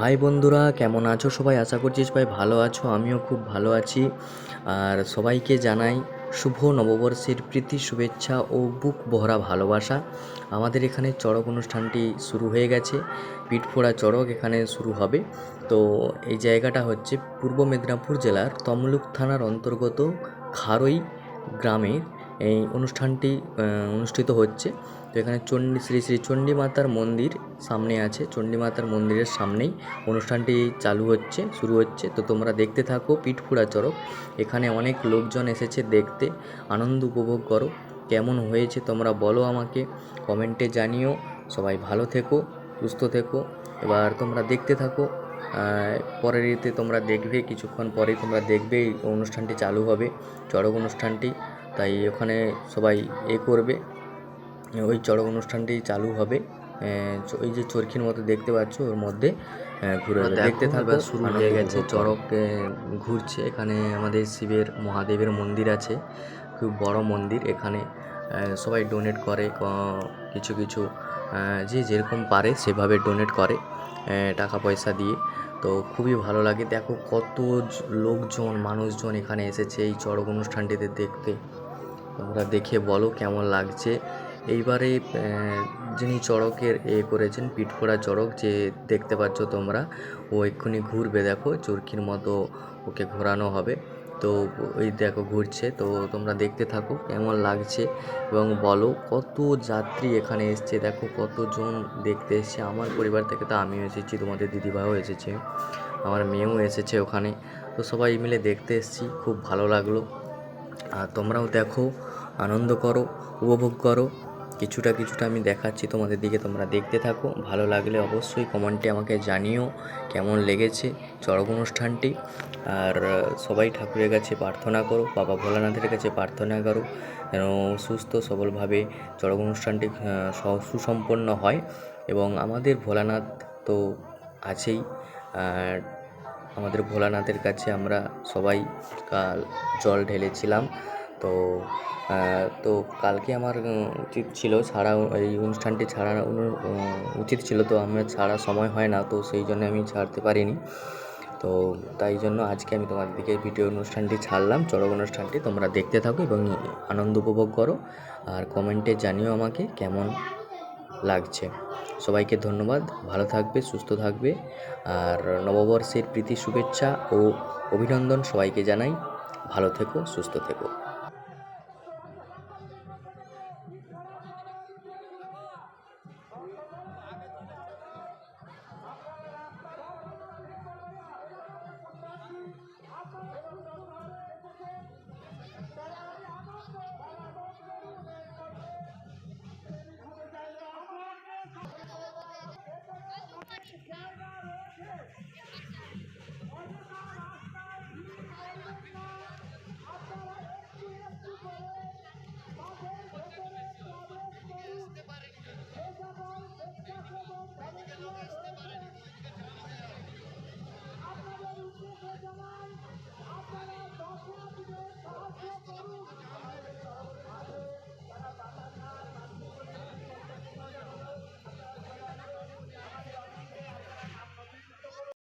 High বন্ধুরা, কেমন আছো সবাই? আশা করছি সবাই ভালো আছো, আমিও খুব ভালো আছি। আর সবাইকে জানাই শুভ নববর্ষের প্রীতি, শুভেচ্ছা ও বুক ভরা ভালোবাসা। আমাদের এখানে চড়ক অনুষ্ঠানটি শুরু হয়ে গেছে। পিঠফোড়া চড়ক এখানে শুরু হবে। তো এই জায়গাটা হচ্ছে পূর্ব মেদিনীপুর জেলার তমলুক থানার অন্তর্গত খারই গ্রামের এই অনুষ্ঠানটি অনুষ্ঠিত হচ্ছে। তো এখানে চণ্ডী, শ্রী শ্রী চণ্ডী মাতার মন্দির সামনে আছে। চণ্ডী মাতার মন্দিরের সামনেই অনুষ্ঠানটি চালু হচ্ছে, শুরু হচ্ছে। তো তোমরা দেখতে থাকো পিঠপুরা চড়ক। এখানে অনেক লোকজন এসেছে দেখতে। আনন্দ উপভোগ করো। কেমন হয়েছে তোমরা বলো আমাকে। কমেন্টে জানিও। সবাই ভালো থেকো, সুস্থ থেকো। এবার তোমরা দেখতে থাকো। পরের ইতে তোমরা দেখবে, কিছুক্ষণ পরেই তোমরা দেখবে অনুষ্ঠানটি চালু হবে, চড়ক অনুষ্ঠানটি। তাই ওখানে সবাই এ করবে। ওই চড়ক অনুষ্ঠানটি চালু হবে। ওই যে চরখির মতো দেখতে পাচ্ছ ওর মধ্যে ঘুরে দেখতে থাকবে। শুরু হয়ে গেছে চড়ক ঘুরছে। এখানে আমাদের শিবের মহাদেবের মন্দির আছে। খুব বড় মন্দির। এখানে সবাই ডোনেট করে কিছু কিছু যে যেরকম পারে সেভাবে ডোনেট করে টাকা পয়সা দিয়ে। তো খুবই ভালো লাগে। দেখো কত লোকজন মানুষজন এখানে এসেছে এই চড়ক অনুষ্ঠানটিতে দেখতে। তোমরা দেখে বলো কেমন লাগছে। এইবারে যিনি চড়কের এ করেছেন, পিঠফোড়া চড়ক, যে দেখতে পাচ্ছ তোমরা, ও এক্ষুনি ঘুরবে, দেখো, চরকির মতো ওকে ঘোরানো হবে। তো ওই দেখো, ঘুরছে। তো তোমরা দেখতে থাকো, কেমন লাগছে। এবং বলো, কত যাত্রী এখানে এসছে, দেখো, কতজন দেখতে এসছে। আমার পরিবার থেকে তো আমিও এসেছি, তোমাদের দিদিভাইও এসেছে, আমার মেয়েও এসেছে ওখানে। তো সবাই মিলে দেখতে এসেছি, খুব ভালো লাগল। আর তোমরাও দেখো, আনন্দ করো, উপভোগ করো। কিছুটা কিছুটা আমি দেখাচ্ছি তোমাদের দিকে, তোমরা দেখতে থাকো। ভালো লাগলে অবশ্যই কমেন্টে আমাকে জানিও কেমন লেগেছে চড়ক অনুষ্ঠানটি আর সবাই ঠাকুরের কাছে প্রার্থনা করো, বাবা ভোলানাথের কাছে প্রার্থনা করো, যেন সুস্থ সবলভাবে চড়ক অনুষ্ঠানটি সুসম্পন্ন হয়। এবং আমাদের ভোলানাথ তো আছেই, আর আমাদের ভোলানাথের কাছে আমরা সবাই কাল জল ঢেলেছিলাম। তো তো কালকে আমার উচিত ছিল ছাড়া এই অনুষ্ঠানটি ছাড়া অনু- উম, উচিত ছিল তো আমার ছাড়া সময় হয় না তো সেই জন্য আমি ছাড়তে পারিনি। তো তাই জন্য আজকে আমি তোমার দিকে ভিডিও অনুষ্ঠানটি ছাড়লাম চড়ক অনুষ্ঠানটি তোমরা দেখতে থাকো এবং আনন্দ উপভোগ করো আর কমেন্টে জানিও আমাকে কেমন লাগছে। সবাইকে ধন্যবাদ ভালো থাকবে সুস্থ থাকবে আর নববর্ষের প্রীতি শুভেচ্ছা ও অভিনন্দন সবাইকে জানাই ভালো থেকো সুস্থ থেকো।